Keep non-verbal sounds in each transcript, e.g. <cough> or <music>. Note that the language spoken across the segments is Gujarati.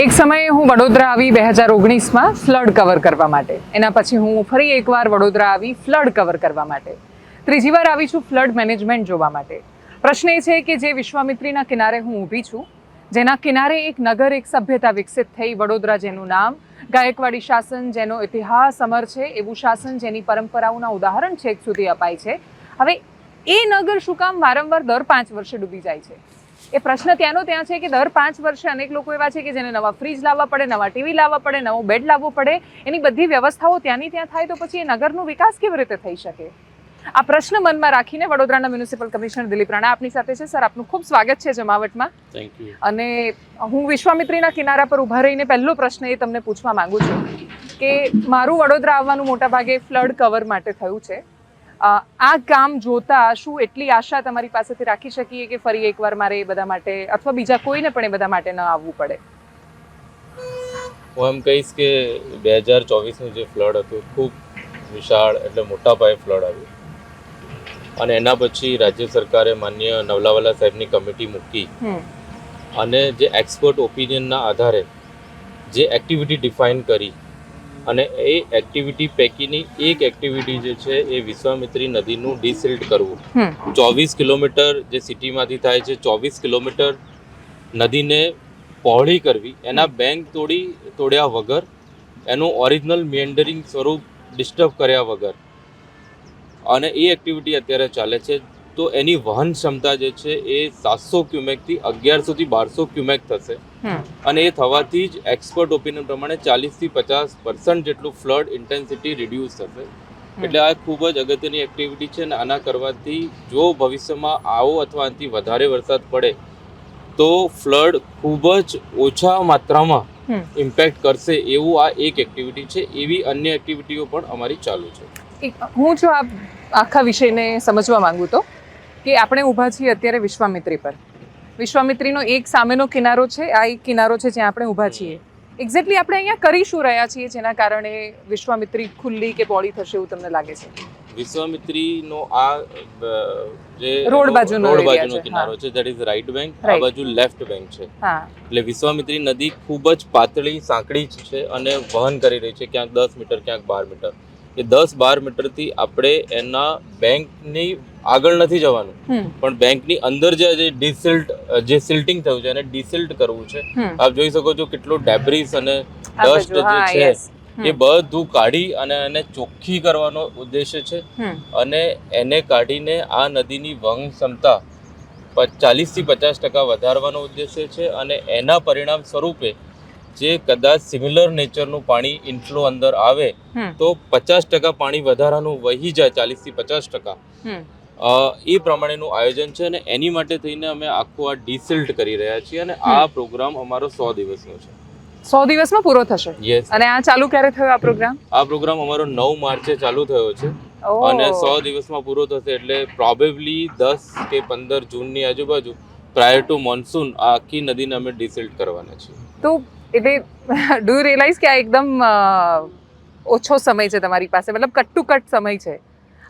એક સમયે હું વડોદરા આવી બે હજાર ઓગણીસમાં ફ્લડ કવર કરવા માટે. એના પછી હું ફરી એકવાર વડોદરા આવી ફ્લડ કવર કરવા માટે. ત્રીજી વાર આવી છું ફ્લડ મેનેજમેન્ટ જોવા માટે. પ્રશ્ન એ છે કે જે વિશ્વામિત્રીના કિનારે હું ઊભી છું, જેના કિનારે એક નગર એક સભ્યતા વિકસિત થઈ વડોદરા જેનું નામ, ગાયકવાડી શાસન જેનો ઇતિહાસ અમર છે, એવું શાસન જેની પરંપરાઓના ઉદાહરણ છેક સુધી અપાય છે. હવે એ નગર શું કામ વારંવાર દર પાંચ વર્ષે ડૂબી જાય છે? એ પ્રશ્ન ત્યાંનો ત્યાં છે કે દર પાંચ વર્ષે અનેક લોકો એવા છે કે જેને નવા ફ્રીજ લાવવા પડે નવા ટીવી લાવવા પડે નવો બેડ લાવવો પડે. એની બધી વ્યવસ્થાઓ ત્યાંની ત્યાં થાય તો પછી એ નગરનો વિકાસ કેવી રીતે થઈ શકે? આ પ્રશ્ન મનમાં રાખીને વડોદરાના મ્યુનિસિપલ કમિશનર દિલીપ રાણા આપની સાથે છે. સર આપનું ખૂબ સ્વાગત છે જમાવટમાં. અને હું વિશ્વામિત્રીના કિનારા પર ઊભા રહીને પહેલો પ્રશ્ન એ તમને પૂછવા માંગુ છું કે મારું વડોદરા આવવાનું મોટાભાગે ફ્લડ કવર માટે થયું છે. આ કામ જોતા શું એટલી આશા તમારી પાસેથી રાખી શકીએ કે ફરી એકવાર મારે એ બધા માટે અથવા બીજા કોઈને પણ એ બધા માટે ન આવવું પડે? હું એમ કહીશ કે બે હજાર ચોવીસનું જે ફ્લડ હતું ખૂબ વિશાળ એટલે મોટા પાયે ફ્લડ આવ્યું. અને એના પછી રાજ્ય સરકારે માન્ય નવલાવાલા સાહેબની કમિટી મૂકી. અને જે એક્સપર્ટ ઓપિનિયનના આધારે જે એક્ટિવિટી ડિફાઇન કરી અને એ એક્ટિવિટી પૈકીની એક એક્ટિવિટી જે છે એ વિશ્વામિત્રી નદીનું ડિસિલ્ટ કરવું. ચોવીસ કિલોમીટર જે સિટીમાંથી થાય છે ચોવીસ કિલોમીટર નદીને પહોળી કરવી. એના બેંક તોડી તોડ્યા વગર એનું ઓરિજિનલ મેન્ડરિંગ સ્વરૂપ ડિસ્ટર્બ કર્યા વગર. અને એ એક્ટિવિટી અત્યારે ચાલે છે. તો એની વહન ક્ષમતા જે છે એ સાતસો ક્યુમેકથી અગિયારસોથી બારસો ક્યુમેક થશે. અને એ થવાથી જ એક્સપર્ટ ઓપિનિયન પ્રમાણે ચાલીસથી પચાસ પર્સન્ટ જેટલું ફ્લડ ઇન્ટેન્સિટી રિડ્યુસ થશે. એટલે આ ખૂબ જ અગત્યની એક્ટિવિટી છે અને આના કરવાથી જો ભવિષ્યમાં આવો અથવા આનાથી વધારે વરસાદ પડે તો ફ્લડ ખૂબ જ ઓછા માત્રામાં ઇમ્પેક્ટ કરશે એવું આ એક એક્ટિવિટી છે. એવી અન્ય એક્ટિવિટીઓ પણ અમારી ચાલુ છે. હું જો આ આખા વિષયને સમજવા માંગુ તો? કે આપણે ઊભા છીએ અત્યારે વિશ્વામિત્રી પર. વિશ્વામિત્રીનો એક સામેનો કિનારો છે આ એક કિનારો છે જ્યાં આપણે ઊભા છીએ. એક્ઝેક્ટલી આપણે અહીંયા કરી શું રહ્યા છીએ જેના કારણે વિશ્વામિત્રી ખુલ્લી કે પોળી થશે એવું તમને લાગે છે. વિશ્વામિત્રીનો આ જે રોડ બાજુનો રોડ બાજુનો કિનારો છે ધેટ ઇઝ રાઈટ બેંક આ બાજુ લેફ્ટ બેંક છે. એટલે વિશ્વામિત્રી નદી ખૂબ જ પાતળી સાંકડી છે અને વહન કરી રહી છે ક્યાંક દસ મીટર ક્યાંક બાર મીટર. એ દસ બાર મીટરથી આપણે એના બેંકની આગળ નથી જવાનું. પણ બેંકની અંદર જે જે ડિસિલ્ટ જે સિલ્ટિંગ થયું છે એને ડિસિલ્ટ કરવું છે. આપ જોઈ શકો છો કેટલો ડેબ્રિસ અને ડસ્ટ જે છે એ બધું કાઢી અને એને ચોખ્ખી કરવાનો ઉદ્દેશ્ય છે. અને એને કાઢીને આ નદીની વહન ક્ષમતા ચાલીસથી પચાસ ટકા વધારવાનો ઉદ્દેશ્ય છે અને એના પરિણામ સ્વરૂપે જે કદાચ સિમિલર નેચરનું પાણી ઇન્ફ્લો અંદર આવે તો પચાસ ટકા પાણી વધારાનું વહી જાય ચાલીસથી પચાસ ટકા. એ પ્રમાણેનું આયોજન છે અને એની માટે થઈને અમે આખું આ ડિસિલ્ટ કરી રહ્યા છીએ અને આ પ્રોગ્રામ અમારો સો દિવસનો છે. સો દિવસમાં પૂરો થશે? યસ અને આ ચાલુ ક્યારે થયો આ પ્રોગ્રામ? આ પ્રોગ્રામ અમારો નવ માર્ચે ચાલુ થયો છે. અને સો દિવસમાં પૂરો થશે એટલે પ્રોબેબલી દસ કે પંદર જૂનની આજુબાજુ પ્રાયર ટુ મોન્સૂન આ આખી નદીને અમે ડિસિલ્ટ કરવાના છીએ. તો એટલે ડુ યુ રિયલાઇઝ કે આ એકદમ ઓછો સમય છે તમારી પાસે? મતલબ કટ ટુ કટ સમય છે.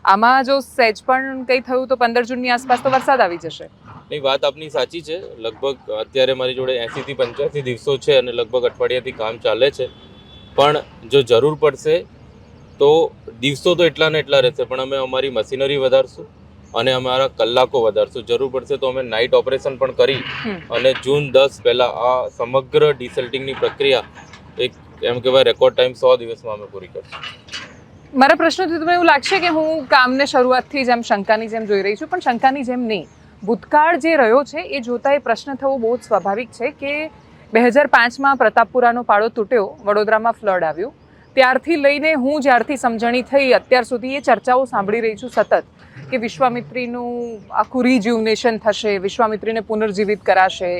આમાં જો સહેજ પણ કંઈ થયું તો પંદર જૂનની આસપાસ તો વરસાદ આવી જશે. નહીં વાત આપની સાચી છે. લગભગ અત્યારે મારી જોડે એંસીથી પંચ્યાસી દિવસો છે અને લગભગ અઠવાડિયાથી કામ ચાલે છે. પણ જો જરૂર પડશે તો દિવસો તો એટલા ને એટલા રહેશે પણ અમે અમારી મશીનરી વધારશું અને અમારા કલાકો વધારશું. જરૂર પડશે તો અમે નાઇટ ઓપરેશન પણ કરી અને જૂન દસ પહેલાં આ સમગ્ર ડિસેલ્ટિંગની પ્રક્રિયા એક એમ કહેવાય રેકોર્ડ ટાઈમ સો દિવસમાં અમે પૂરી કરશું. મારા પ્રશ્નથી તમને એવું લાગશે કે હું કામને શરૂઆતથી જ એમ શંકાની જેમ જોઈ રહી છું, પણ શંકાની જેમ નહીં. ભૂતકાળ જે રહ્યો છે, એ જોતા એ પ્રશ્ન થવો બહુ જ સ્વાભાવિક છે કે બે હજાર પાંચમાં પ્રતાપપુરાનો પાળો તૂટ્યો, વડોદરામાં ફ્લડ આવ્યું. ત્યારથી લઈને હું જ્યારથી સમજણી થઈ, અત્યાર સુધી એ ચર્ચાઓ સાંભળી રહી છું સતત કે વિશ્વામિત્રીનું આખું રિજ્યુનેશન થશે, વિશ્વામિત્રીને પુનર્જીવિત કરાશે,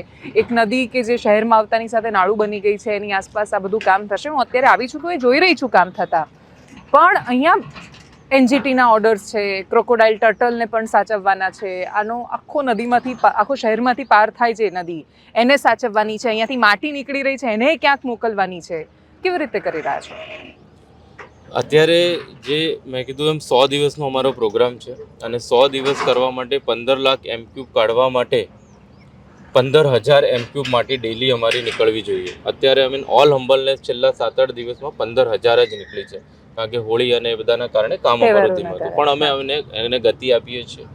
એક નદી કે જે શહેરમાં આવતાની સાથે નાળું બની ગઈ છે, એની આસપાસ આ બધું કામ થશે. હું અત્યારે આવી છું તો એ જોઈ રહી છું કામ થતા. પણ અહીંયા એનજીટીના ઓર્ડર્સ છે, ક્રોકોડાઇલ ટર્ટલને પણ સાચવવાના છે. આનો આખો નદીમાંથી આખો શહેરમાંથી પાર થાય છે નદી. એને સાચવવાની છે, અહીંયાથી માટી નીકળી રહી છે, એને ક્યાંક મોકલવાની છે. કેવી રીતે કરી રહ્યા છો? અત્યારે જે મેં કીધું એમ સો દિવસનો અમારો પ્રોગ્રામ છે અને સો દિવસ કરવા માટે પંદર લાખ એમક્યુબ કાઢવા માટે પંદર હજાર એમક્યુબ માટી ડેલી અમારી નીકળવી જોઈએ. અત્યારે આઈ મીન ઓલ હમ્બલનેસ છેલ્લા સાત આઠ દિવસમાં પંદર હજાર જ નીકળી છે. કારણ કે હોળી અને એ બધાના કારણે કામ અમારું ધીમું હતું. પણ અમે અમને એને ગતિ આપીએ છીએ.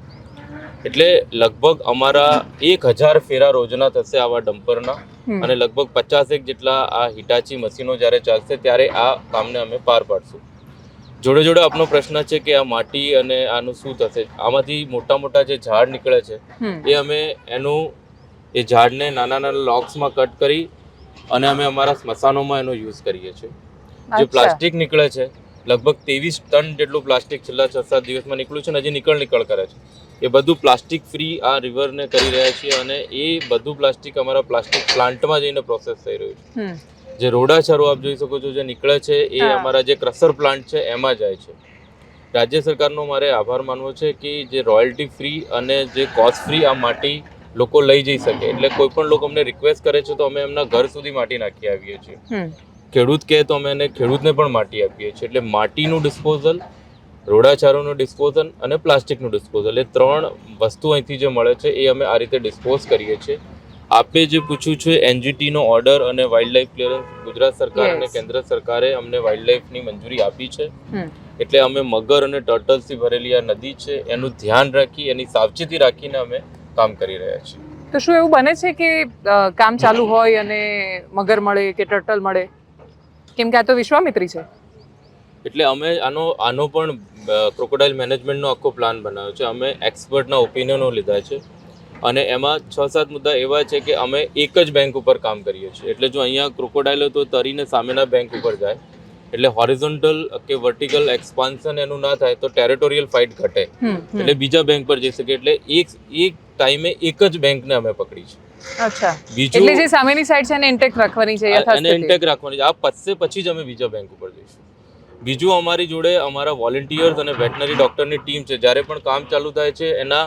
એટલે લગભગ અમારા એક હજાર ફેરા રોજના થશે આવા ડમ્પરના અને લગભગ પચાસેક જેટલા આ હિટાચી મશીનો જ્યારે ચાલશે ત્યારે આ કામને અમે પાર પાડશું. જોડે જોડે આપનો પ્રશ્ન છે કે આ માટી અને આનું શું થશે? આમાંથી મોટા મોટા જે ઝાડ નીકળે છે એ અમે એનું એ ઝાડને નાના નાના લોક્સમાં કટ કરી અને અમે અમારા સ્મશાનોમાં એનો યુઝ કરીએ છીએ. જે પ્લાસ્ટિક નીકળે છે લગભગ ત્રેવીસ ટન જેટલું પ્લાસ્ટિક છેલ્લા છ સાત દિવસમાં નીકળ્યું છે અને હજી નીકળ નીકળ કરે છે. એ બધું પ્લાસ્ટિક ફ્રી આ રિવરને કરી રહ્યા છીએ અને એ બધું પ્લાસ્ટિક અમારા પ્લાસ્ટિક પ્લાન્ટમાં જઈને પ્રોસેસ થઈ રહ્યું છે. જે રોડાછારો આપ જોઈ શકો છો જે નીકળે છે એ અમારા જે ક્રસર પ્લાન્ટ છે એમાં જાય છે. રાજ્ય સરકારનો મારે આભાર માનવો છે કે જે રોયલ્ટી ફ્રી અને જે કોસ્ટ ફ્રી આ માટી લોકો લઈ જઈ શકે. એટલે કોઈ પણ લોકો અમને રિક્વેસ્ટ કરે છે તો અમે એમના ઘર સુધી માટી નાખી આવીએ છીએ. ખેડૂત કહે તો અમે એને ખેડૂતને પણ માટી આપીએ છીએ. એટલે માટીનું ડિસ્પોઝલ રોડાચારોનું ડિસ્પોઝલ અને પ્લાસ્ટિકનું ડિસ્પોઝલ એ ત્રણ વસ્તુ અહીંથી જે મળે છે એ અમે આ રીતે ડિસ્પોઝ કરીએ છીએ. આપે જે પૂછ્યું છે એનજીટીનો ઓર્ડર અને વાઇલ્ડ લાઈફ ક્લિયરન્સ ગુજરાત સરકાર અને કેન્દ્ર સરકારે અમને વાઇલ્ડ લાઈફની મંજૂરી આપી છે. એટલે અમે મગર અને ટર્ટલ્સથી ભરેલી આ નદી છે એનું ધ્યાન રાખી એની સાવચેતી રાખીને અમે કામ કરી રહ્યા છીએ. તો શું એવું બને છે કે કામ ચાલુ <coughs> હોય અને મગર મળે કે ટર્ટલ મળે? કેમ કે આ તો વિશ્વામિત્રી છે. એટલે અમે આનો આનો પણ ક્રોકોડાઇલ મેનેજમેન્ટનો આખો પ્લાન બનાવ્યો છે. અમે એક્સપર્ટના ઓપિનિયનો લીધા છે. અને એમાં છ સાત મુદ્દા એવા છે કે અમે એક જ બેંક ઉપર કામ કરીએ છીએ. એટલે જો અહીંયા ક્રોકોડાઇલ તો તરીને સામેના બેંક ઉપર જાય. એટલે હોરિઝોન્ટલ કે વર્ટિકલ એક્સપાન્શન એનું ના થાય તો ટેરેટોરિયલ ફાઇટ ઘટે. એટલે બીજા બેંક પર જઈ શકે. એટલે એક એક ટાઈમે એક જ બેંકને અમે પકડી છે અચ્છા. બીજું એટલે જે સામેની સાઈડ છે એને ઇન્ટેક્ટ રાખવાની છે એને ઇન્ટેક રાખવાની છે. આ પતશે પછી જ અમે બીજા બેંક ઉપર જઈશું. બીજું અમારી જોડે અમારા વોલેન્ટિયર્સ અને વેટનરી ડોક્ટરની ટીમ છે. જ્યારે પણ કામ ચાલુ થાય છે એના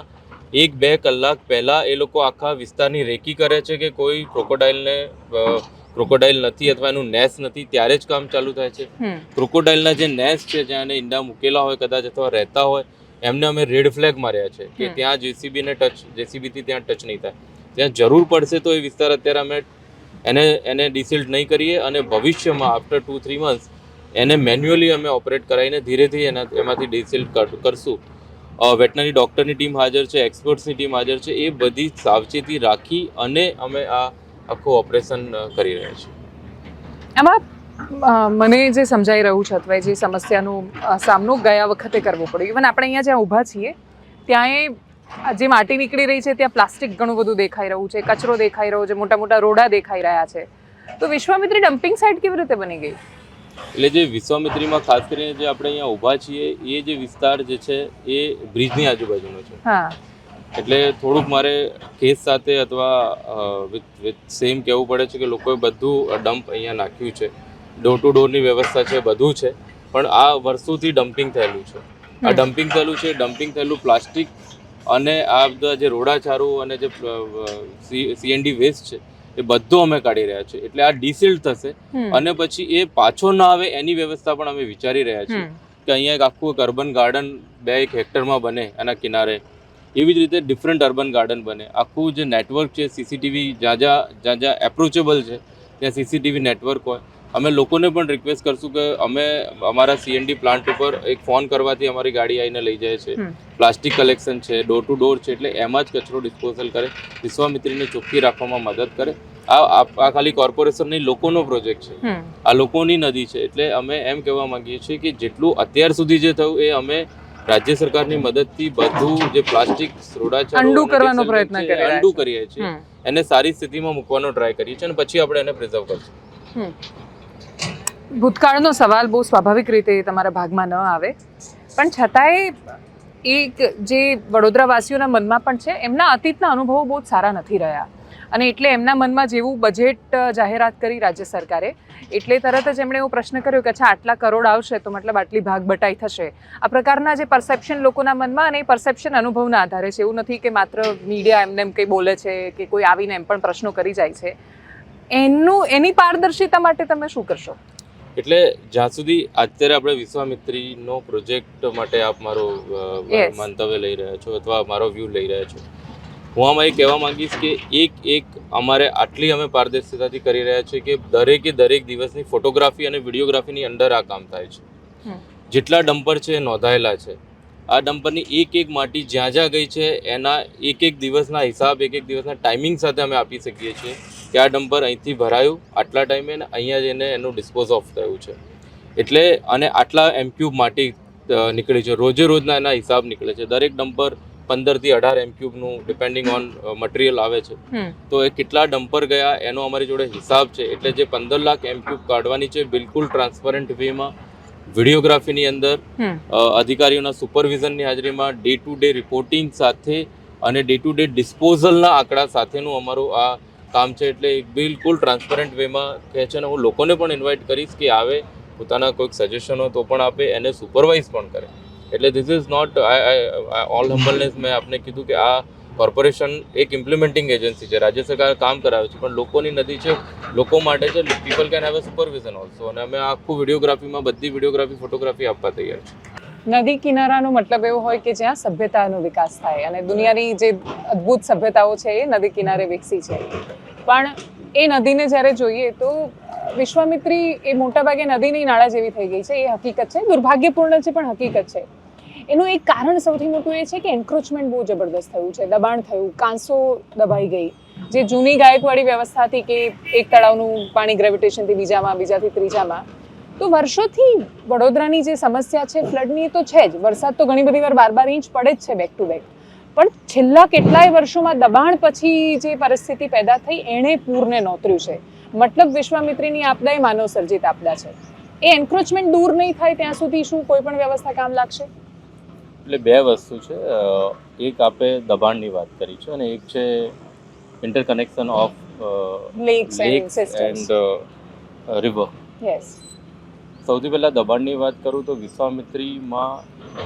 એક બે કલાક પહેલા એ લોકો આખા વિસ્તારની રેકી કરે છે કે કોઈ ક્રોકોડાઇલને ક્રોકોડાઇલ નથી અથવા એનું નેસ નથી ત્યારે જ કામ ચાલુ થાય છે. ક્રોકોડાઇલના જે નેસ છે જ્યાં એને ઈંડા મૂકેલા હોય કદાચ અથવા રહેતા હોય એમને અમે રેડ ફ્લેગ માર્યા છે કે. ત્યાં જેસીબીને ટચ જેસીબીથી ત્યાં ટચ નહીં થાય. ત્યાં જરૂર પડશે તો એ વિસ્તાર અત્યારે અમે એને એને ડિસિલ્ડ નહીં કરીએ અને ભવિષ્યમાં આફ્ટર ટુ થ્રી મંથ્સ એને મેન્યુઅલી અમે ઓપરેટ કરાવીને ધીરેથી એના, એમાંથી ડિસિલ્ડ કરશું. વેટનરી ડૉક્ટરની ટીમ હાજર છે એક્સપર્ટ્સની ટીમ હાજર છે, એ બધી સાવચેતી રાખી અને અમે આ આખું ઓપરેશન કરી રહ્યા છીએ. એમાં મને જે સમજાઈ રહ્યું છે અથવા જે સમસ્યાનો સામનો ગયા વખતે કરવો પડ્યો. ઇવન આપણે અહીંયા જ્યાં ઊભા છીએ ત્યાં આ જે માટી નીકળી રહી છે ત્યાં પ્લાસ્ટિક ઘણું બધું દેખાઈ રહ્યું છે કચરો દેખાઈ રહ્યો છે મોટા મોટા રોડા દેખાઈ રહ્યા છે. તો વિશ્વામિત્રી ડમ્પિંગ સાઇટ કેવી રીતે બની ગઈ? એટલે જે વિશ્વામિત્રીમાં ખાસ કરીને જે આપણે અહીંયા ઊભા છીએ એ જે વિસ્તાર જે છે એ બ્રિજની આજુબાજુનો છે. હા. એટલે થોડુંક મારે કેસ સાથે અથવા વિથ વિથ સેમ કહેવું પડે છે કે લોકોએ બધું ડમ્પ અહીંયા નાખ્યું છે. ડોર ટુ ડોરની વ્યવસ્થા છે બધું છે. પણ આ વર્ષોથી ડમ્પિંગ થયેલું છે. આ ડમ્પિંગ થયેલું છે ડમ્પિંગ થયેલું પ્લાસ્ટિક અને આ બધા જે રોડાચારો અને જે સીએનડી વેસ્ટ છે એ બધું અમે કાઢી રહ્યા છીએ. એટલે આ ડિસિલ્ડ થશે અને પછી એ પાછો ના આવે એની વ્યવસ્થા પણ અમે વિચારી રહ્યા છીએ કે અહીંયા એક આખું એક અર્બન ગાર્ડન બે એક હેક્ટરમાં બને એના કિનારે. એવી જ રીતે ડિફરન્ટ અર્બન ગાર્ડન બને. આખું જે નેટવર્ક છે સીસીટીવી જ્યાં જ્યાં જ્યાં જ્યાં એપ્રોચેબલ છે ત્યાં સીસીટીવી નેટવર્ક હોય. અમે લોકોને પણ રિક્વેસ્ટ કરશું કે અમે અમારા સીએનડી પ્લાન્ટ ઉપર એક ફોન કરવાથી અમારી ગાડી આવીને લઈ જાય છે. પ્લાસ્ટિક કલેક્શન છે ડોર ટુ ડોર છે એટલે એમાં જ કચરો ડિસ્પોઝલ કરે. વિશ્વામિત્રીને ચોખ્ખી રાખવામાં મદદ કરે. આ આ ખાલી કોર્પોરેશન નહીં લોકોનો પ્રોજેક્ટ છે. આ લોકોની નદી છે એટલે અમે એમ કહેવા માંગીએ છીએ કે જેટલું અત્યાર સુધી જે થયું એ અમે રાજ્ય સરકારની મદદથી બધું જે પ્લાસ્ટિક રોડાચારો Undo કરવાનો પ્રયત્ન છે, કરી રહ્યા undo છે. કરીએ છીએ. એને સારી સ્થિતિમાં મૂકવાનો ટ્રાય કરીએ છીએ અને પછી આપણે એને પ્રિઝર્વ કરશું. ભૂતકાળનો સવાલ બહુ સ્વાભાવિક રીતે તમારા ભાગમાં ન આવે. પણ છતાંય એક જે વડોદરાવાસીઓના મનમાં પણ છે, એમના અતીતના અનુભવો બહુ સારા નથી રહ્યા. અને એટલે એમના મનમાં જેવું બજેટ જાહેરાત કરી રાજ્ય સરકારે, એટલે તરત જ એમણે એવો પ્રશ્ન કર્યો કે, અચ્છા, આટલા કરોડ આવશે તો મતલબ આટલી ભાગ બટાઈ થશે. આ પ્રકારના જે પરસેપ્શન લોકોના મનમાં અને એ પરસેપ્શન અનુભવના આધારે છે. એવું નથી કે માત્ર મીડિયા એમને એમ કંઈ બોલે છે કે કોઈ આવીને એમ પણ પ્રશ્નો કરી જાય છે. એનું, એની પારદર્શિતા માટે તમે શું કરશો? એટલે જ્યાં સુધી અત્યારે આપણે વિશ્વામિત્રીનો પ્રોજેક્ટ માટે આપ મારો મંતવ્ય લઈ રહ્યા છો અથવા મારો વ્યૂ લઈ રહ્યા છો હું આમાં એ કહેવા માંગીશ કે એક એક અમારે આટલી અમે પારદર્શિતાથી કરી રહ્યા છીએ કે દરેકે દરેક દિવસની ફોટોગ્રાફી અને વિડીયોગ્રાફીની અંદર આ કામ થાય છે. જેટલા ડમ્પર છે એ નોંધાયેલા છે. આ ડમ્પરની એક એક માટી જ્યાં જ્યાં ગઈ છે એના એક એક દિવસના હિસાબ એક એક દિવસના ટાઈમિંગ સાથે અમે આપી શકીએ છીએ. કે આ ડમ્પર અહીંથી ભરાયું? આટલા ટાઈમે ને અહીંયા જઈને એનું ડિસ્પોઝ ઓફ થયું છે. એટલે અને આટલા એમક્યુબ માટી નીકળી છે. રોજે રોજના એના હિસાબ નીકળે છે. દરેક ડમ્પર પંદરથી અઢાર એમક્યુબનું ડિપેન્ડિંગ ઓન મટીરિયલ આવે છે. તો એ કેટલા ડમ્પર ગયા એનો અમારી જોડે હિસાબ છે. એટલે જે પંદર લાખ એમક્યુબ કાઢવાની છે બિલકુલ ટ્રાન્સપરન્ટ વેમાં વિડીયોગ્રાફીની અંદર અધિકારીઓના સુપરવિઝનની હાજરીમાં ડે ટુ ડે રિપોર્ટિંગ સાથે અને ડે ટુ ડે ડિસ્પોઝલના આંકડા સાથેનું અમારું આ કામ છે એટલે બિલકુલ ટ્રાન્સપરન્ટ વેમાં કહે છે અને હું લોકોને પણ ઇન્વાઇટ કરીશ કે આવે, પોતાના કોઈક સજેશનો તો પણ આપે, એને સુપરવાઇઝ પણ કરે. એટલે this is not all humbleness મેં આપને કીધું કે આ કોર્પોરેશન એક ઇમ્પ્લિમેન્ટિંગ એજન્સી છે. રાજ્ય સરકાર કામ કરાવે છે, પણ લોકોની નદી છે, લોકો માટે છે people can have a supervision also અને અમે આખું વિડીયોગ્રાફીમાં બધી વિડીયોગ્રાફી ફોટોગ્રાફી આપવા તૈયાર છે નદી કિનારાનો મતલબ એવો હોય કે જ્યાં સભ્યતાનો વિકાસ થાય અને દુનિયાની જે અદ્ભુત સભ્યતાઓ છે એ નદી કિનારે વિકસી છે. પણ એ નદીને જ્યારે જોઈએ તો વિશ્વામિત્રી એ મોટાભાગે નદીની નાળા જેવી થઈ ગઈ છે. એ હકીકત છે. દુર્ભાગ્યપૂર્ણ છે, પણ હકીકત છે. એનું એક કારણ સૌથી મોટું એ છે કે એન્ક્રોચમેન્ટ બહુ જબરદસ્ત થયું છે. દબાણ થયું, કાંસો દબાઈ ગઈ. જે જૂની ગાયકવાડી વ્યવસ્થા હતી કે એક તળાવનું પાણી ગ્રેવિટેશનથી બીજામાં, બીજાથી ત્રીજામાં તો વર્ષોથી વડોદરાની જે સમસ્યા છે ફ્લડની એ તો છે જ. વરસાદ તો ઘણી બધી વાર બાર બાર ઇંચ પડે જ છે બેક ટુ બેક પણ છેલ્લા કેટલાય વર્ષોમાં દબાણ પછી જે પરિસ્થિતિ પેદા થઈ એણે પૂરને નોતર્યું છે. મતલબ વિશ્વામિત્રીની આપદા એ માનવ સર્જિત આપદા છે. એ એન્ક્રોચમેન્ટ દૂર નહીં થાય ત્યાં સુધી શું કોઈ પણ વ્યવસ્થા કામ લાગશે? એટલે બે વસ્તુ છે. એક આપે દબાણની વાત કરી છે અને એક છે interconnection of lakes and and river yes સૌથી પહેલાં દબાણની વાત કરું તો વિશ્વામિત્રીમાં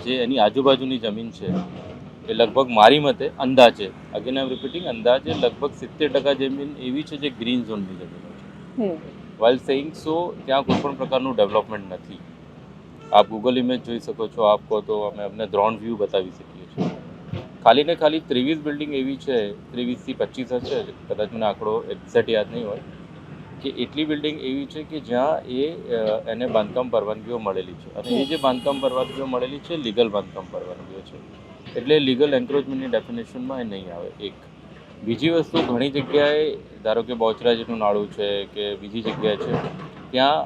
જે એની આજુબાજુની જમીન છે એ લગભગ મારી મતે અંદાજે અગેન આઈ રિપીટિંગ અંદાજે લગભગ સિત્તેર ટકા જમીન એવી છે જે ગ્રીન ઝોનની જમીનો છે. વાઇલ સેઇંગ સો ત્યાં કોઈ પણ પ્રકારનું ડેવલપમેન્ટ નથી. આપ ગૂગલ ઇમેજ જોઈ શકો છો આપ કહો તો અમે અમને ડ્રોન વ્યૂ બતાવી શકીએ છીએ. ખાલી ને ખાલી ત્રેવીસ બિલ્ડિંગ એવી છે ત્રેવીસથી પચીસ હશે કદાચ મને આંકડો એક્ઝેક્ટ યાદ નહીં હોય. કે એટલી બિલ્ડિંગ એવી છે કે જ્યાં એ એને બાંધકામ પરવાનગીઓ મળેલી છે. અને એ જે બાંધકામ પરવાનગીઓ મળેલી છે, લીગલ બાંધકામ પરવાનગીઓ છે. એટલે લીગલ એન્ક્રોચમેન્ટની ડેફિનેશનમાં એ નહીં આવે. એક, બીજી વસ્તુ ઘણી જગ્યાએ, ધારો કે બોચરાજીનું નાળું છે કે બીજી જગ્યાએ છે, ત્યાં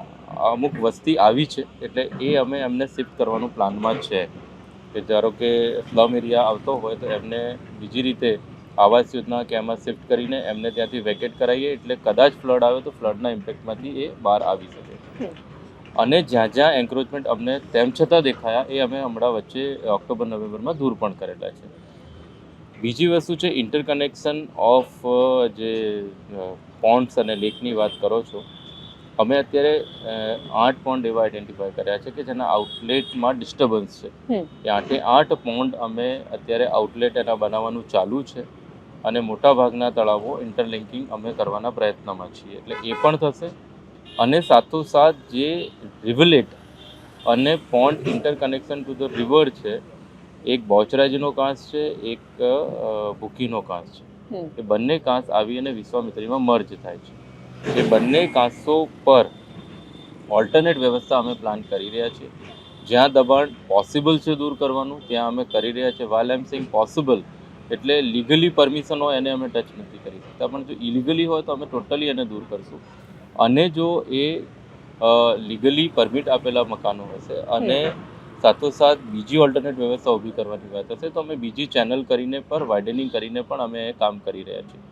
અમુક વસ્તી આવી છે. એટલે એ અમે એમને શિફ્ટ કરવાનું પ્લાનમાં છે. કે ધારો કે સ્લમ એરિયા આવતો હોય તો એમને બીજી રીતે આવાસ યોજના કે એમાં શિફ્ટ કરીને એમને ત્યાંથી વેકેટ કરાવીએ એટલે કદાચ ફ્લડ આવે તો ફ્લડના ઇમ્પેક્ટમાંથી એ બહાર આવી શકે. અને જ્યાં જ્યાં એન્ક્રોચમેન્ટ અમને તેમ છતાં દેખાયા એ અમે હમણાં વચ્ચે ઓક્ટોબર નવેમ્બરમાં દૂર પણ કરેલા છે. બીજી વસ્તુ છે ઇન્ટરકનેક્શન ઓફ જે પોન્ડ્સ અને લેકની વાત કરો છો અમે અત્યારે આઠ પોન્ડ એવા આઈડેન્ટિફાય કર્યા છે કે જેના આઉટલેટમાં ડિસ્ટર્બન્સ છે. એ આઠે આઠ પોન્ડ અમે અત્યારે આઉટલેટ એના બનાવવાનું ચાલુ છે. અને મોટાભાગના તળાવો ઇન્ટરલિંકિંગ અમે કરવાના પ્રયત્નમાં છીએ. એટલે એ પણ થશે. અને સાથોસાથ જે રિવલેટ અને pond interconnection to the river છે એક બોચરાજીનો કાંસ છે એક ભૂકીનો કાંસ છે. એ બંને કાંસ આવી અને વિશ્વામિત્રીમાં મર્જ થાય છે. એ બંને કાંસો પર ઓલ્ટરનેટ વ્યવસ્થા અમે પ્લાન કરી રહ્યા છીએ. જ્યાં દબાણ પોસિબલ છે દૂર કરવાનું ત્યાં અમે કરી રહ્યા છીએ. વાલ એમ સિંગ પોસિબલ એટલે લીગલી પરમિશન હોય એને અમે ટચ નથી કરી શકતા. પણ જો ઇલીગલી હોય તો અમે ટોટલી એને દૂર કરશું. અને જો એ લીગલી પરમિટ આપેલા મકાનો હશે અને સાથોસાથ બીજી ઓલ્ટરનેટ વ્યવસ્થા ઊભી કરવાની વાત હશે તો અમે બીજી ચેનલ કરીને પણ વાઇડનિંગ કરીને પણ અમે એ કામ કરી રહ્યા છીએ.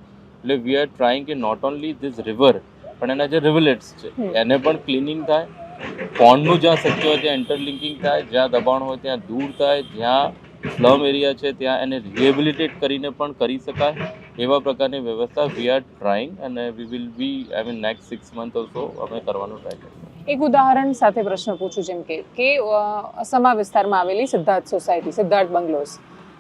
એટલે વી આર ટ્રાઇંગ કે નોટ ઓનલી ધીસ રિવર પણ એના જે રિવલેટ્સ છે એને પણ ક્લિનિંગ થાય. પોન્ડનું જ્યાં શક્ય હોય ત્યાં ઇન્ટરલિંકિંગ થાય જ્યાં દબાણ હોય ત્યાં દૂર થાય જ્યાં સ્લમ એરિયા છે, ત્યાં એને રિહેબિલિટેટ કરીને પણ કરી શકાય. એવા પ્રકારની વ્યવસ્થા વી આર ટ્રાઇંગ અને we will be I mean next six month also અમે કરવાનો ટ્રાય કરીશું. એક ઉદાહરણ સાથે પ્રશ્ન પૂછું જેમ કે કે અસમા વિસ્તારમાં આવેલી સિદ્ધાર્થ સોસાયટી, સિદ્ધાર્થ બંગલોઝ.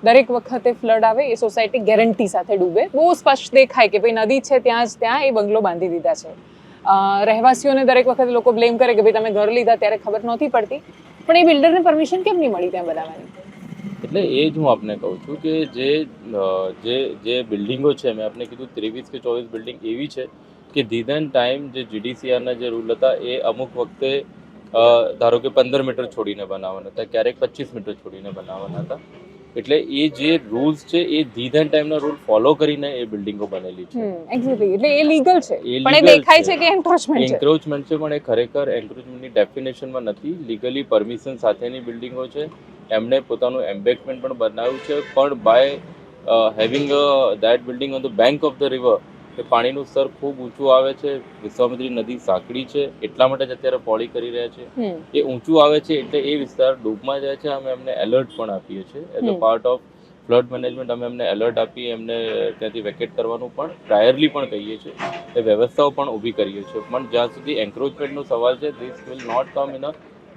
દરેક વખતે ફ્લડ આવે, એ સોસાયટી ગેરંટી સાથે ડૂબે. બહુ સ્પષ્ટ દેખાય કે ભાઈ નદી છે, ત્યાં જ, ત્યાં એ બંગલો બાંધી દીધા છે. રહેવાસીઓને દરેક વખતે લોકો બ્લેમ કરે કે ભાઈ તમે ઘર લીધા, ત્યારે ખબર નહોતી પડતી. પણ એ બિલ્ડરને પરમિશન કેમ નહીં મળી ત્યાં બનાવવાની એટલે એ જ હું આપને કહું છું કે જે જે જે બિલ્ડિંગો છે મેં આપને કીધું ત્રેવીસ કે ચોવીસ બિલ્ડિંગ એવી છે કે ધીધન ટાઈમ જે જીડીસીઆરના જે રૂલ હતા એ અમુક વખતે ધારો કે પંદર મીટર છોડીને બનાવવાના હતા ક્યારેક પચીસ મીટર છોડીને બનાવવાના હતા. એટલે એ જે રૂલ્સ છે એ ધીધન ટાઈમના રૂલ ફોલો કરીને એ બિલ્ડિંગો બનેલી છે. એક્ઝેક્ટલી એટલે એ લીગલ છે પણ એ દેખાય છે. કે એન્ક્રોચમેન્ટ છે. એન્ક્રોચમેન્ટ છે પણ એ ખરેખર એન્ક્રોચમેન્ટની ડેફિનેશનમાં નથી. લીગલી પરમિશન સાથેની બિલ્ડિંગો છે એમણે પોતાનું એમ્બેકમેન્ટ પણ બનાવ્યું છે. પણ by having that building on the bank of the river કે પાણીનું સ્તર ખૂબ ઊંચું આવે છે. વિશ્વામિત્રી નદી સાંકડી છે. એટલા માટે જ અત્યારે પોળી કરી રહ્યા છે. એ ઊંચું આવે છે એટલે એ વિસ્તાર ડૂબમાં જાય છે. અમે એમને એલર્ટ પણ આપીએ છીએ. As a part of flood management અમે એમને એલર્ટ આપી એમને ત્યાંથી વેકેટ કરવાનું પણ પ્રાયરલી પણ કહીએ છીએ. એ વ્યવસ્થાઓ પણ ઊભી કરીએ છીએ. પણ જ્યાં સુધી એન્ક્રોચમેન્ટનો સવાલ છે this will not come in a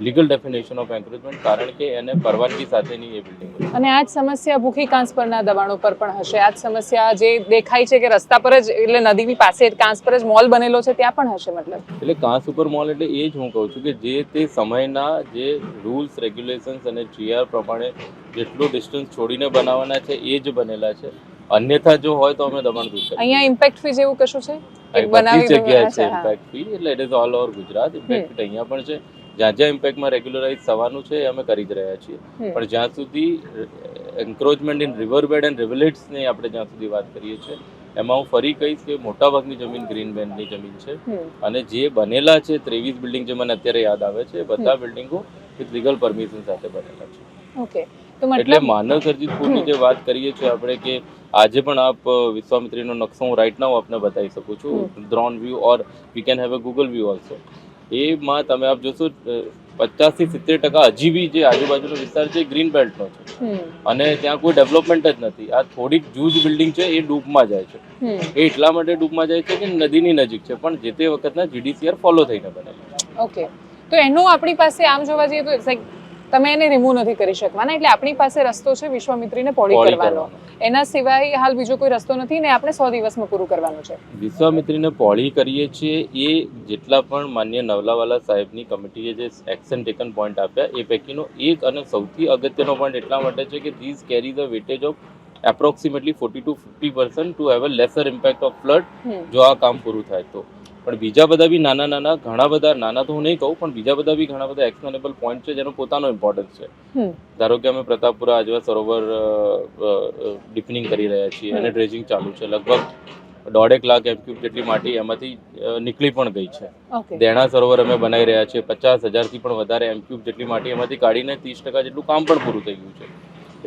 legal definition of encroachment કારણ કે એને પરવાનગી સાથેની એ બિલ્ડિંગ અને આ જ સમસ્યા ભૂખી કાંસ પરના દબાણો પર પણ હશે. આ જ સમસ્યા જે દેખાય છે કે રસ્તા પર જ એટલે નદીની પાસે કાંસ પર જ મોલ બનેલો છે ત્યાં પણ હશે મતલબ? એટલે કાંસ ઉપર મોલ એટલે એ જ હું કહું છું કે જે તે સમયના જે રૂલ્સ રેગ્યુલેશન્સ અને જીઆર પ્રમાણે જેટલું ડિસ્ટન્સ છોડીને બનાવવાના છે એ જ બનેલા છે. અન્યથા જો હોય તો અમે દબાણ દૂર અહીંયા ઇમ્પેક્ટ ફી જેવું કશું છે? એક બનાવી જગ્યા છે ઇમ્પેક્ટ ફી એટલે it is all over Gujarat. Impact અહીંયા પણ છે. જ્યાં જ્યાં ઇમ્પેક્ટમાં રેગ્યુલરાઇઝ થવાનું છે એ અમે કરી જ રહ્યા છીએ. પણ જ્યાં સુધી encroachment in river bed and રિવલેટ્સની આપણે જ્યાં સુધી વાત કરીએ છીએ એમાં હું ફરી કહીશ કે મોટાભાગની જમીન ગ્રીન બેન્ડની જમીન છે. અને જે બનેલા છે ત્રેવીસ બિલ્ડિંગ જે મને અત્યારે યાદ આવે છે બધા બિલ્ડિંગો વિથ લીગલ પરમિશન સાથે બનેલા છે. ઓકે એટલે માનવ સર્જિત પૂરની જે વાત કરીએ છીએ આપણે કે આજે પણ આપ વિશ્વામિત્રીનો નકશો હું રાઈટ નાઉ આપને બતાવી શકું છું. Drone view or we can have a Google view also એમાં તમે આપ જોશો પચાસથી સિત્તેર ટકા હજી બી જે આજુબાજુનો વિસ્તાર છે ગ્રીન બેલ્ટનો છે. અને ત્યાં કોઈ ડેવલપમેન્ટ જ નથી. આ થોડીક જૂજ બિલ્ડિંગ છે એ ડૂબમાં જાય છે. એ એટલા માટે ડૂબમાં જાય છે કે નદીની નજીક છે પણ જે તે વખતના જીડીસીઆર ફોલો થઈને બનેલી ઓકે તો એનું આપણી પાસે આમ જોવા જઈએ તો તમે એને રિમૂવ નથી કરી શકવાના એટલે આપણી પાસે રસ્તો છે વિશ્વામિત્રીને પોળી કરવાનો. એના સિવાય હાલ બીજો કોઈ રસ્તો નથી ને આપણે સો દિવસમાં પૂરું કરવાનું છે. વિશ્વામિત્રીને પોળી કરીએ છીએ એ જેટલા પણ માન્ય નવલાવાલા સાહેબની કમિટીએ જે એક્શન ટેકન પોઈન્ટ આપ્યા એ પૈકીનો એક અને સૌથી અગત્યનો પોઈન્ટ એટલા માટે છે કે these carry the weightage of approximately forty to fifty percent to have a lesser impact of flood. જો આ કામ પૂરું થાય તો. પણ બીજા બધા બી નાના નાના ઘણા બધા નાના તો હું નહીં કહું પણ બીજા બધા બી ઘણા બધા એક્સપ્લેનેબલ પોઈન્ટ છે જેનો પોતાનો ઇમ્પોર્ટન્સ છે. ધારો કે અમે પ્રતાપપુરા આજવા સરોવર ડિપનિંગ કરી રહ્યા છીએ અને ડ્રેજિંગ ચાલુ છે. લગભગ દોઢેક લાખ એમક્યુબ જેટલી માટી એમાંથી નીકળી પણ ગઈ છે. દેણા સરોવર અમે બનાવી રહ્યા છીએ. પચાસ હજારથી પણ વધારે એમક્યુબ જેટલી માટી એમાંથી કાઢીને ત્રીસ ટકા જેટલું કામ પણ પૂરું થઈ ગયું છે.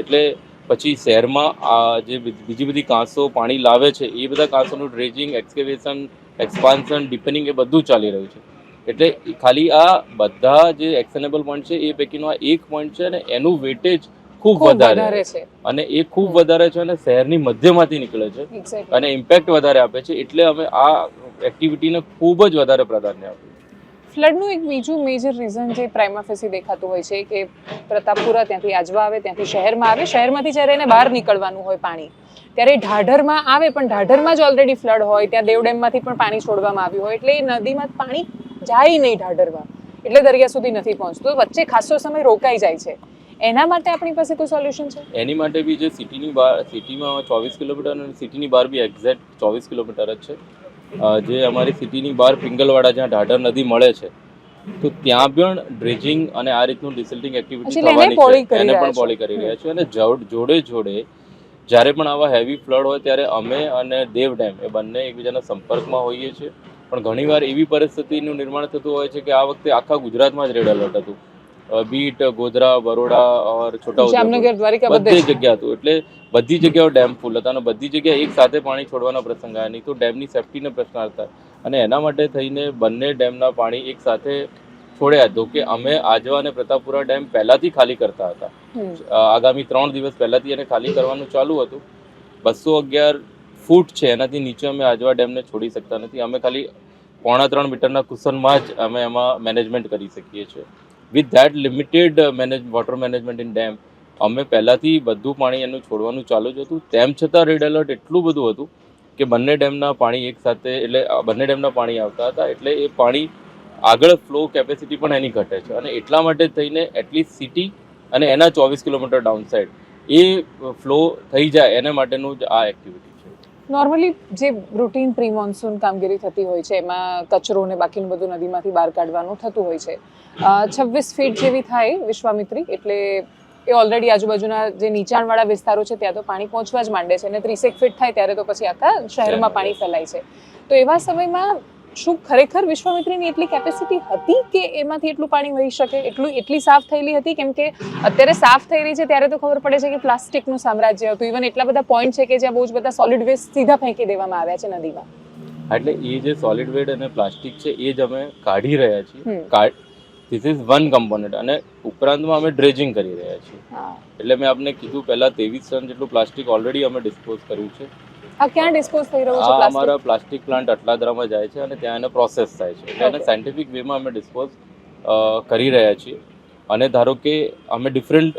એટલે પછી શહેરમાં આ જે બીજી બધી કાંસો પાણી લાવે છે એ બધા કાંસોનું ડ્રેજિંગ એક્સકેવેશન એક્સપાન્શન ડિપનિંગ એ બધું ચાલી રહ્યું છે. એટલે ખાલી આ બધા જે એક્શનેબલ પોઈન્ટ છે એ પૈકીનો આ એક પોઈન્ટ છે અને એનું વેટેજ ખૂબ વધારે વધારે છે. અને એ ખૂબ વધારે છે અને શહેરની મધ્યમાંથી નીકળે છે અને ઇમ્પેક્ટ વધારે આપે છે એટલે અમે આ એક્ટિવિટીને ખૂબ જ વધારે પ્રાધાન્ય આપ્યું ફ્લડનું એક બીજું મેજર રીઝન જે પ્રાઇમાફેસી દેખાતું હોય છે કે પ્રતાપપુરા ત્યાંથી આજવા આવે, ત્યાંથી શહેરમાં આવે. શહેરમાંથી જ્યારે એને બહાર નીકળવાનું હોય પાણી, ત્યારે ઢાઢરમાં આવે, પણ ઢાઢરમાં જ ઓલરેડી ફ્લડ હોય, ત્યાં દેવડેમમાંથી પણ પાણી છોડવામાં આવ્યું હોય, એટલે એ નદીમાં પાણી જાય નહીં ઢાઢરમાં. એટલે દરિયા સુધી નથી પહોંચતું. વચ્ચે ખાસો સમય રોકાઈ જાય છે. એના માટે આપણી પાસે કોઈ સોલ્યુશન છે? એની માટે બી જે સિટીની બહાર સિટીમાં ચોવીસ કિલોમીટર અને સિટીની બહાર બી એક્ઝેક્ટ ચોવીસ કિલોમીટર જ છે. જે અમારી સિટીની બહાર પિંગલવાડા જ્યાં ઢાઢર નદી મળે છે તો ત્યાં પણ ડ્રેજિંગ અને આ રીતનું ડિસલ્ટિંગ એક્ટિવિટી થવાની છે. એને પણ બોલી કરી રહ્યા છે અને જોડે જોડે જ્યારે પણ આવા હેવી ફ્લડ હોય ત્યારે અમે અને દેવ ડેમ એ બંને એકબીજાના સંપર્કમાં હોઈએ છીએ. પણ ઘણીવાર એવી પરિસ્થિતિનું નિર્માણ થતું હોય છે કે આ વખતે આખા ગુજરાતમાં જ રેડ એલર્ટ હતું. બીટ ગોધરા બરોડા ઓર છોટા જામનગર દ્વારિકા બધી જગ્યા હતું. એટલે બધી જગ્યાઓ ડેમ ફૂલ હતા અને બધી જગ્યાએ એક સાથે પાણી છોડવાનો પ્રસંગ આવ્યા નહીં તો ડેમની સેફટીનો પ્રશ્ન હતા અને એના માટે થઈને બંને ડેમના પાણી એક સાથે છોડ્યા. તો કે અમે આજવા અને પ્રતાપપુરા ડેમ પહેલાથી ખાલી કરતા હતા. આગામી ત્રણ દિવસ પહેલાથી એને ખાલી કરવાનું ચાલુ હતું. બસો અગિયાર ફૂટ છે. એનાથી નીચે અમે આજવા ડેમને છોડી શકતા નથી. અમે ખાલી પોણા ત્રણ મીટરના કુશનમાં જ અમે એમાં મેનેજમેન્ટ કરી શકીએ છીએ. With that limited manage water management in dam અમે પહેલાંથી બધું પાણી એનું છોડવાનું ચાલુ જ હતું. તેમ છતાં રેડ એલર્ટ એટલું બધું હતું કે બંને ડેમના પાણી એકસાથે એટલે બંને ડેમના પાણી આવતા હતા, એટલે એ પાણી આગળ ફ્લો કેપેસિટી પણ એની ઘટે છે. અને એટલા માટે થઈને એટલીસ્ટ સિટી અને એના ચોવીસ કિલોમીટર ડાઉન સાઈડ એ ફ્લો થઈ જાય એના માટેનું જ આ એક્ટિવિટી નોર્મલી જે રૂટીન પ્રી મોન્સૂન કામગીરી થતી હોય છે એમાં કચરો ને બાકીનું બધું નદીમાંથી બહાર કાઢવાનું થતું હોય છે. છવ્વીસ ફીટ જેવી થાય વિશ્વામિત્રી એટલે એ ઓલરેડી આજુબાજુના જે નીચાણવાળા વિસ્તારો છે ત્યાં તો પાણી પહોંચવા જ માંડે છે. અને ત્રીસેક ફીટ થાય ત્યારે તો પછી આખા શહેરમાં પાણી ફેલાય છે. તો એવા સમયમાં શું ખરેખર વિશ્વામિત્રીની એટલી કેપેસિટી હતી કે એમાંથી એટલું પાણી વહી શકે? એટલું એટલી સાફ થયેલી હતી? કેમ કે અત્યારે સાફ થઈ રહી છે ત્યારે તો ખબર પડે છે કે પ્લાસ્ટિકનું સામ્રાજ્ય હતું. ઇવન એટલા બધા પોઈન્ટ છે કે જ્યાં બહુ જ બધા સોલિડ વેસ્ટ સીધા ફેંકી દેવામાં આવ્યા છે નદીમાં. એટલે એ જે સોલિડ વેડ અને પ્લાસ્ટિક છે એ જ અમે કાઢી રહ્યા છીએ. ધીસ ઇઝ વન કમ્પોનન્ટ અને ઉપરાંતમાં અમે ડ્રેજિંગ કરી રહ્યા છીએ. હા. એટલે મેં આપને કીધું પહેલા ત્રેવીસ ટન જેટલું પ્લાસ્ટિક ઓલરેડી અમે ડિસ્પોઝ કર્યું છે. આ ક્યાં ડિસ્પોઝ થઈ રહ્યું છે આ પ્લાસ્ટિક અમારા પ્લાસ્ટિક પ્લાન્ટ અટલાદરામાં જાય છે અને ત્યાં એને પ્રોસેસ થાય છે. એટલે એને સાયન્ટિફિક વેમાં અમે ડિસ્પોઝ કરી રહ્યા છીએ. અને ધારો કે અમે ડિફરન્ટ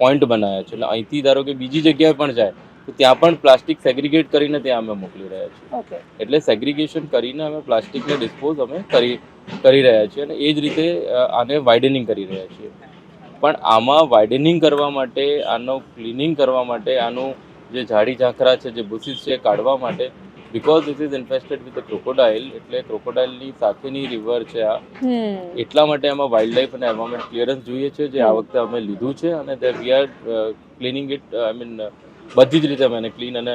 પોઈન્ટ બનાવ્યા છે. એટલે અહીંથી ધારો કે બીજી જગ્યાએ પણ જાય તો ત્યાં પણ પ્લાસ્ટિક સેગ્રિગેટ કરીને ત્યાં અમે મોકલી રહ્યા છીએ. એટલે સેગ્રિગેશન કરીને અમે પ્લાસ્ટિકને ડિસ્પોઝ અમે કરી કરી રહ્યા છીએ અને એ જ રીતે આને વાઇડનિંગ કરી રહ્યા છીએ. પણ આમાં વાઇડનિંગ કરવા માટે આનું ક્લિનિંગ કરવા માટે આનું જે ઝાડી ઝાંખરા છે જે બુસીસ છે કાઢવા માટે. Because this is infested with crocodile એટલે ક્રોકોડાઇલની સાથેની રિવર છે આ. એટલા માટે આમાં વાઇલ્ડ લાઈફ અને એન્વાયરમેન્ટ ક્લિયરન્સ જોઈએ છે જે આ વખતે અમે લીધું છે અને તે we are cleaning it I mean બધી જ રીતે અમે એને ક્લીન અને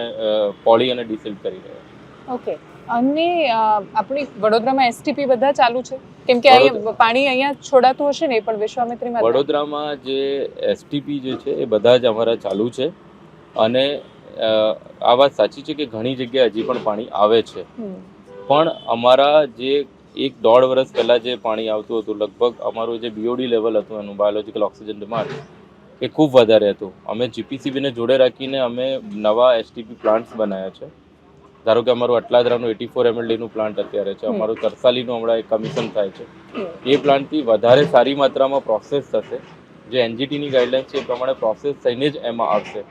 પોળી અને ડિસિલ કરી રહ્યા ઓકે અને આપણી વડોદરામાં એસટીપી બધા ચાલુ છે? કેમ કે અહીંયા પાણી અહીંયા છોડાતું હશે ને પણ વિશ્વામિત્રીમાં. વડોદરામાં જે એસટીપી જે છે એ બધા જ અમારા ચાલુ છે. અને આ વાત સાચી છે કે ઘણી જગ્યાએ હજી પણ પાણી આવે છે. પણ અમારા જે એક દોઢ વર્ષ પહેલાં જે પાણી આવતું હતું લગભગ અમારું જે બીઓડી લેવલ હતું એનું બાયોલોજિકલ ઓક્સિજન ડિમાન્ડ એ ખૂબ વધારે હતું. અમે જીપીસીબીને જોડે રાખીને અમે નવા એસટીપી પ્લાન્ટ્સ બનાવ્યા છે. ધારો કે અમારું અટલાદરાનું એટી ફોર એમએલડીનું પ્લાન્ટ અત્યારે છે. અમારું તરસાલીનું હમણાં એક કમિશન થાય છે. એ પ્લાન્ટથી વધારે સારી માત્રામાં પ્રોસેસ થશે. જે એનજીટીની ગાઈડલાઇન છે એ પ્રમાણે પ્રોસેસ થઈને જ એમાં આવશે.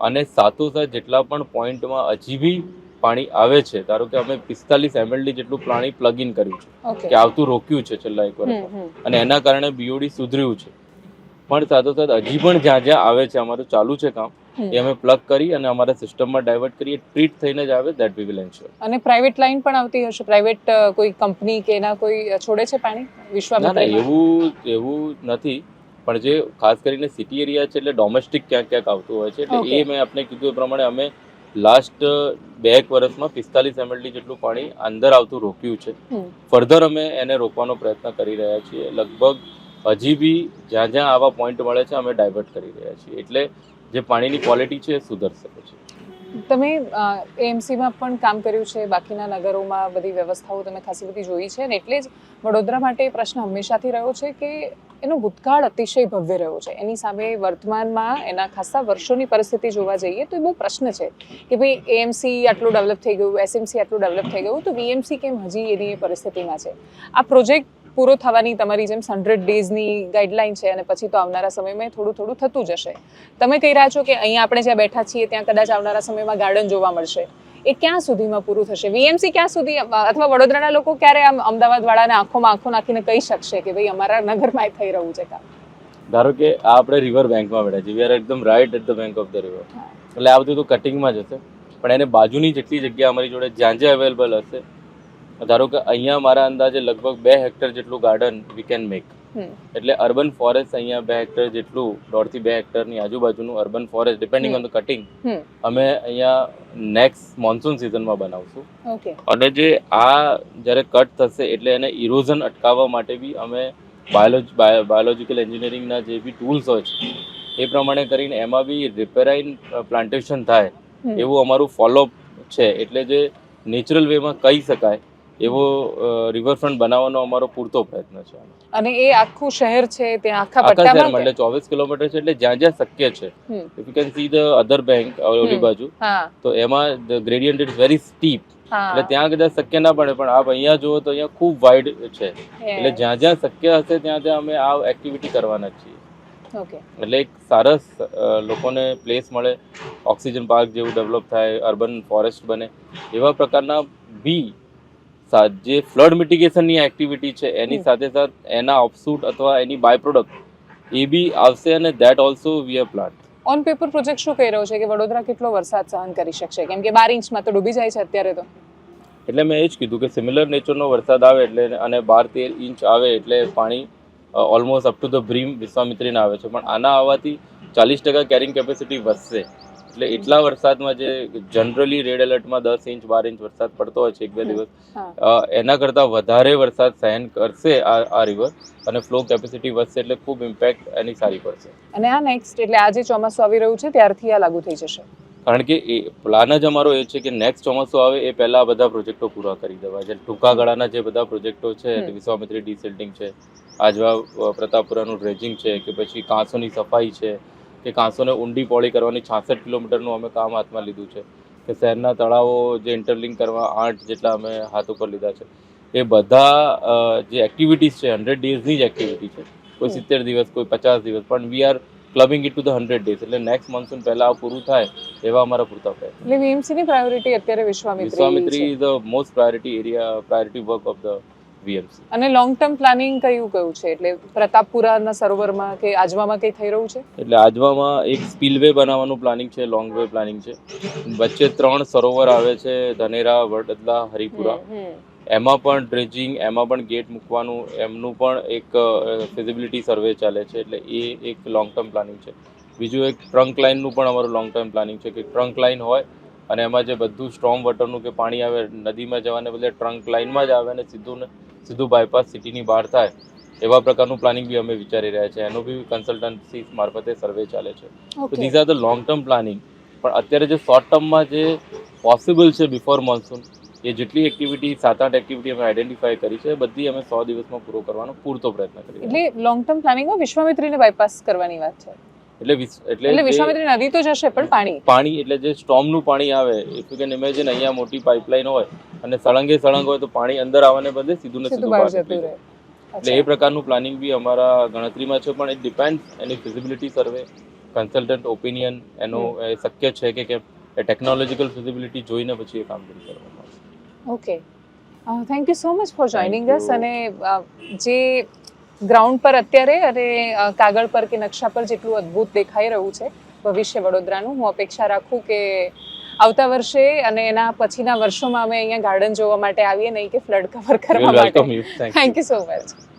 અને સાથોસાથ જેટલા પણ પોઈન્ટમાં હજી બી પાણી આવે છે ધારો કે અમે પિસ્તાલીસ એમએલડી જેટલું પાણી પ્લગ ઇન કર્યું છે કે આવતું રોક્યું છે છેલ્લા એક વર્ષ અને એના કારણે બીઓડી સુધર્યું છે. પણ સાથોસાથ હજી પણ જ્યાં જ્યાં આવે છે અમારું ચાલુ છે કામ. એ અમે પ્લગ કરી અને અમારા સિસ્ટમમાં ડાયવર્ટ કરીએ ટ્રીટ થઈને જ આવે દેટ વી વિલ એન્શ્યોર અને પ્રાઇવેટ લાઈન પણ આવતી હશે? પ્રાઇવેટ કોઈ કંપની કે એના કોઈ છોડે છે પાણી? ના એવું એવું નથી. પણ જે ખાસ કરીને સિટી એરિયા છે એટલે ડોમેસ્ટિક ક્યાંક ક્યાંક આવતું હોય છે એટલે એ મેં આપને કીધું એ પ્રમાણે અમે લાસ્ટ બે એક વર્ષમાં પિસ્તાલીસ એમએલડી જેટલું પાણી અંદર આવતું રોક્યું છે. ફર્ધર અમે એને રોકવાનો પ્રયત્ન કરી રહ્યા છીએ. લગભગ હજી બી જ્યાં જ્યાં આવા પોઈન્ટ મળે છે અમે ડાયવર્ટ કરી રહ્યા છીએ. એટલે જે પાણીની ક્વોલિટી છે એ સુધરશે પછી. તમે એએમસીમાં પણ કામ કર્યું છે, બાકીના નગરોમાં બધી વ્યવસ્થાઓ તમે ખાસી બધી જોઈ છે અને એટલે જ વડોદરા માટે પ્રશ્ન હંમેશાથી રહ્યો છે કે એનો ભૂતકાળ અતિશય ભવ્ય રહ્યો છે. એની સામે વર્તમાનમાં એના ખાસા વર્ષોની પરિસ્થિતિ જોવા જઈએ તો એ બહુ પ્રશ્ન છે કે ભાઈ એએમસી આટલું ડેવલપ થઈ ગયું એસએમસી આટલું ડેવલપ થઈ ગયું તો વીએમસી કેમ હજી એની પરિસ્થિતિમાં છે? આ પ્રોજેક્ટ પૂરો થવાની તમારી જેમ હંડ્રેડ ડેઝની ગાઈડલાઈન છે અને પછી તો આવનારા સમયમાં થોડું થોડું થતું જશે. તમે કહી રહ્યા છો કે અહીંયા આપણે જ્યાં બેઠા છીએ ત્યાં કદાચ આવનારા સમયમાં ગાર્ડન જોવા મળશે. એ ક્યાં સુધીમાં પૂરું થશે? વીએમસી ક્યાં સુધી અથવા વડોદરાના લોકો ક્યારે આમ અમદાવાદ વાળાને આંખોમાં આંખો નાખીને કહી શકશે કે ભાઈ અમારા નગરમાં થઈ રહ્યું છે કામ? ધારો કે આ આપણે રિવર બેંકમાં બેઠા છીએ. વી આર એકદમ right at the bank of the river એટલે આ બધું તો કટિંગમાં જ હશે પણ એને બાજુની જેટલી જગ્યા અમારી જોડે જ્યાં જ્યાં અવેલેબલ હશે ધારો કે અહીંયા મારા અંદાજે લગભગ બે હેક્ટર જેટલું ગાર્ડન વી કેન મેક એટલે અર્બન ફોરેસ્ટ અહીંયા બે હેક્ટર જેટલું દોઢથી બે હેક્ટરની આજુબાજુનું urban forest depending on the cutting અમે અહીંયા નેક્સ્ટ મોન્સૂન સિઝનમાં બનાવશું. અને જે આ જ્યારે કટ થશે એટલે એને ઇરોઝન અટકાવવા માટે બી અમે બાયોલોજી બાયોલોજિકલ એન્જિનિયરિંગના જે બી ટૂલ્સ હોય છે એ પ્રમાણે કરીને એમાં બી રિપેરાઇન પ્લાન્ટેશન થાય એવું અમારું ફોલોઅપ છે. એટલે જે નેચરલ વેમાં કહી શકાય એવો રિવરફ્રન્ટ બનાવવાનો અમારો પૂરતો પ્રયત્ન છે અને એ આખું શહેર છે ત્યાં આખા પટ્ટામાં એટલે ચોવીસ કિલોમીટર છે એટલે જ્યાં જ્યાં શક્ય છે. If you can see the other bank ઓલી બાજુ તો એમાં the gradient is very steep એટલે ત્યાં કદાચ શક્ય ના પડે પણ આપ અહીંયા જુઓ તો અહીંયા ખૂબ વાઇડ છે. એટલે જ્યાં જ્યાં શક્ય હશે ત્યાં ત્યાં અમે આ એક્ટિવિટી કરવાના છીએ. એટલે એક સરસ લોકોને પ્લેસ મળે ઓક્સિજન પાર્ક જેવું ડેવલપ થાય અર્બન ફોરેસ્ટ બને એવા પ્રકારના બી જે ફ્લડ મિટિગેશનની એક્ટિવિટી છે એની સાથે સાથે એના ઓફસૂટ અથવા એની બાય પ્રોડક્ટ એ બી આવશે અને that also we are plant on paper project શું કહી રહ્યો છે કે વડોદરા કેટલો વરસાદ સહન કરી શકશે? કેમ કે બાર ઇંચમાં તો ડૂબી જાય છે અત્યારે તો. એટલે મેં એ જ કીધું કે સિમિલર નેચરનો વરસાદ આવે એટલે અને બાર તેર ઇંચ આવે એટલે પાણી almost up to the brim વિશ્વામિત્રીને આવે છે. પણ આના આવવાથી ચાલીસ ટકા કેરિંગ કેપેસિટી વધશે. એટલે એટલા વરસાદમાં જે જનરલી રેડ એલર્ટમાં દસ ઇંચ બાર ઇંચ વરસાદ પડતો હોય છે એક બે દિવસ એના કરતાં વધારે વરસાદ સહન કરશે આ આ રિવર અને ફ્લો કેપેસિટી વધશે એટલે ખૂબ ઇમ્પેક્ટ એની સારી પડશે. અને આ નેક્સ્ટ એટલે આજે ચોમાસું આવી રહ્યું છે ત્યારથી આ લાગુ થઈ જશે. કારણ કે એ પ્લાન જ અમારો એ છે કે નેક્સ્ટ ચોમાસું આવે એ પહેલા આ બધા પ્રોજેક્ટો પૂરા કરી દેવા છે ટૂંકા ગાળાના જે બધા પ્રોજેક્ટો છે વિશ્વામિત્રી ડિસેલ્ટિંગ છે આજવા પ્રતાપપુરાનું ડ્રેજિંગ છે કે પછી કાંસોની સફાઈ છે કે કાંસોને ઊંડી પોળી કરવાની છાસઠ કિલોમીટરનું અમે કામ હાથમાં લીધું છે કે શહેરના તળાવો જે ઇન્ટરલિંક કરવા આઠ જેટલા અમે હાથ ઉપર લીધા છે. એ બધા જે એક્ટિવિટીઝ છે હંડ્રેડ ડેઝની જ એક્ટિવિટી છે. કોઈ સિત્તેર દિવસ કોઈ પચાસ દિવસ પણ we are clubbing it to the hundred days એટલે નેક્સ્ટ મોન્સૂન પહેલા આ પૂરું થાય એવા અમારા પૂરતા પ્રયત્ન એટલે વીએમસી ની પ્રાયોરિટી અત્યારે Vishwamitri Vishwamitri is the most priority area priority work of the VMC અને લોંગ ટર્મ પ્લાનિંગ કયું કયું છે? એટલે પ્રતાપપુરાના સરોવરમાં કે આજવામાં કંઈ થઈ રહ્યું છે? એટલે આજવામાં એક સ્પીલવે બનાવવાનું પ્લાનિંગ છે લોંગ વે પ્લાનિંગ છે. વચ્ચે ત્રણ સરોવર આવે છે ધનેરા વડદલા હરિપુરા. એમાં પણ ડ્રેજિંગ એમાં પણ ગેટ મૂકવાનું એમનું પણ એક ફિઝિબિલિટી સર્વે ચાલે છે એટલે એ એક લોંગ ટર્મ પ્લાનિંગ છે. બીજું એક ટ્રંક લાઇનનું પણ અમારું લોંગ ટર્મ પ્લાનિંગ છે કે ટ્રંક લાઇન હોય અને એમાં જે બધું સ્ટ્રોમ વોટરનું કે પાણી આવે નદીમાં જવાને બદલે ટ્રંક લાઇનમાં જ આવે અને સીધું ને સીધું બાયપાસ સિટીની બહાર થાય એવા પ્રકારનું પ્લાનિંગ બી અમે વિચારી રહ્યા છે એનું બી કન્સલ્ટન્સી મારફતે સર્વે ચાલે છે. તો these are the long term planning પણ અત્યારે જે શોર્ટ ટર્મમાં જે પોસિબલ છે બિફોર મોન્સૂન એ જેટલી એક્ટિવિટી સાત આઠ એક્ટિવિટી અમે આઈડેન્ટિફાઈ કરી છે બધી અમે સો દિવસમાં પૂરો કરવાનો પૂરતો પ્રયત્ન કરીએ એટલે લોંગ ટર્મ પ્લાનિંગમાં વિશ્વામિત્રીને બાયપાસ કરવાની વાત છે. એટલે એટલે વિશ્વામિત્રી નદી તો જશે પણ પાણી. પાણી એટલે જે સ્ટોર્મનું પાણી આવે ઇફ યુ કેન ઇમેજિન અહીંયા મોટી પાઇપલાઇન હોય અને સળંગે સળંગ હોય તો પાણી અંદર આવવાને બદલે સીધું ને સીધું બહાર જતું રહે. એટલે એ પ્રકારનું પ્લાનિંગ બી અમારા ગણતરીમાં છે પણ ઇટ ડિપેન્ડ એની ફિઝિબિલિટી સર્વે કન્સલ્ટન્ટ ઓપિનિયન એનો શક્ય છે કે કેમ? એ ટેકનોલોજીકલ ફિઝિબિલિટી જોઈને પછી એ કામગીરી કરવામાં આવશે. Okay thank you so much for joining us અને જે ગ્રાઉન્ડ પર અત્યારે અને કાગળ પર કે નકશા પર જેટલું અદ્ભુત દેખાઈ રહ્યું છે ભવિષ્ય વડોદરાનું હું અપેક્ષા રાખું કે આવતા વર્ષે અને એના પછીના વર્ષોમાં અમે અહીંયા ગાર્ડન જોવા માટે આવીએ નહીં કે ફ્લડ કવર કરવા માટે. Thank you so much